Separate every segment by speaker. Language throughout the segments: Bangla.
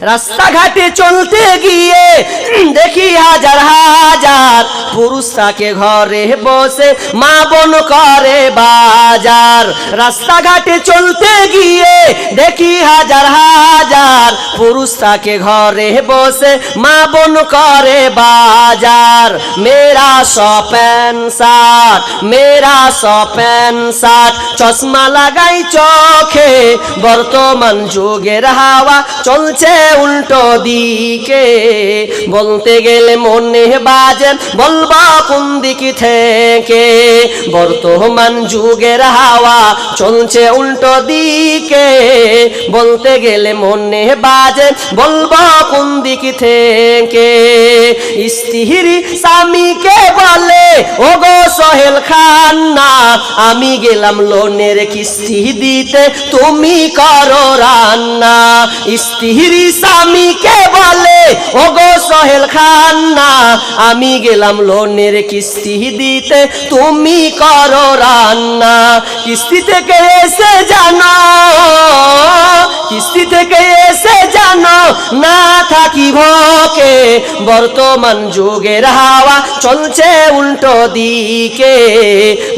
Speaker 1: রাস্তাঘাটে চলতে গিয়ে দেখি হাজার হাজার পুরুষ থাকে ঘরে বসে মা বোন করে বাজার। রাস্তাঘাটে চলতে গিয়ে দেখি হাজার হাজার পুরুষ থাকে ঘরে বসে মা বোন করে বাজার। মেরা সপেন শার্ট মেরা সপেন শার্ট, চশমা লাগাই চোখে। বর্তমান যুগের হাওয়া চলছে উল্টো দিকে। বলতে গেলে মনে বাজে, বলবা কোন দিক থেকে? বর্তমান যুগের হাওয়া চলছে উল্টো দিকে। বলতে গেলে মনে বাজে, বলবা কোন দিক থেকে? স্ত্রী স্বামীকে বলে ও গো সোহেল খান না আমি গেলাম লোনের কিস্তি দিতে, তুমি করো রান্না। স্ত্রী স্বামীকে বলে ও গো সোহেল খান না আমি গেলাম লোনের কিস্তি দিতে, তুমি করো রান্না। কিস্তি থেকে এসে জানো, কিস্তি থেকে এসে জানো, না থাকি ভকে বর্তমান যুগের হাওয়া চলছে উল্টো দিকে।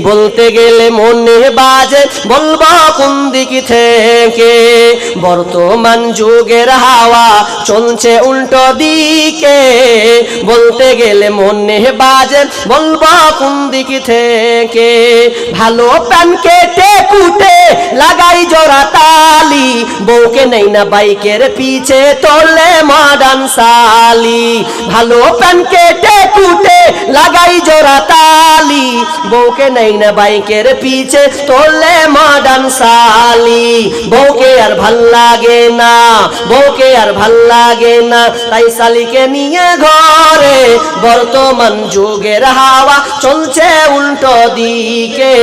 Speaker 1: বলতে গেলে মনে বাজে, বলব কোন দিক থেকে? বর্তমান যুগের হাওয়া চলছে উল্টো দিকে। বলতে গেলে মনে বাজে, বলব কোন দিক থেকে? ভালো প্যান কেটে কুটে লাগাই জোড়া তালি, বউকে নেই না বাইকের পিছে তোলে মডান সালি ভালো প্যান কেটে কুটে লাগাই জোড়া তালি। বউকে নেই না বাইকের পিছে, তোলে মডান সালি। বউকে আর ভালো লাগে না, বউকে আর ভালো লাগে না। তাই সালিকে নিয়ে ঘরে বর্তমান যুগের হাওয়া চলছে উল্টো দিকে।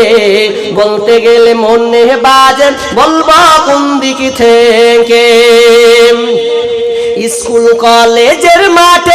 Speaker 1: বলতে গেলে মনে বাজেন বলব কোন দিক থেকে? স্কুল কলেজের মাঠে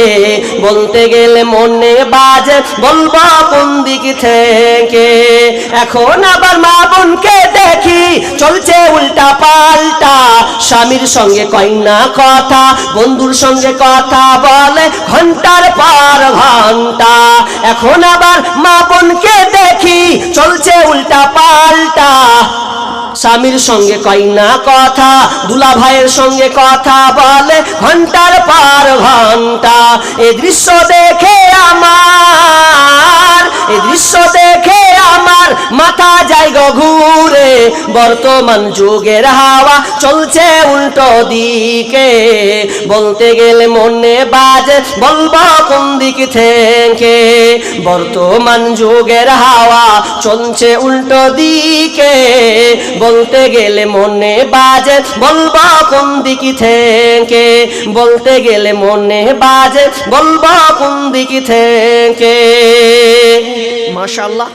Speaker 1: বলতে গেলে মনে বাজে, বলব কোন দিক থেকে। এখন আবার মা বোনকে দেখি, চলছে উল্টা পাল্টা। স্বামীর সঙ্গে কয় না কথা, বন্ধুর সঙ্গে কথা বলে, ঘণ্টার পর ঘণ্টা। এখন আবার স্বামীর সঙ্গে কয় না কথা? দুলা ভাইয়ের সঙ্গে কথা বলে ঘণ্টার পর ঘণ্টা। এ দৃশ্য দেখে আমার বর্তমান যুগের হাওয়া চলছে উল্টো দিকে। বলতে গেলে মনে বাজে, বলব কোন দিক থেকে? বর্তমান যুগের হাওয়া চলছে উল্টো দিকে। বলতে গেলে মনে বাজে, বলব কোন দিক থেকে? বলতে গেলে মনে বাজে, বলব কোন দিক থেকে? মাশাল্লাহ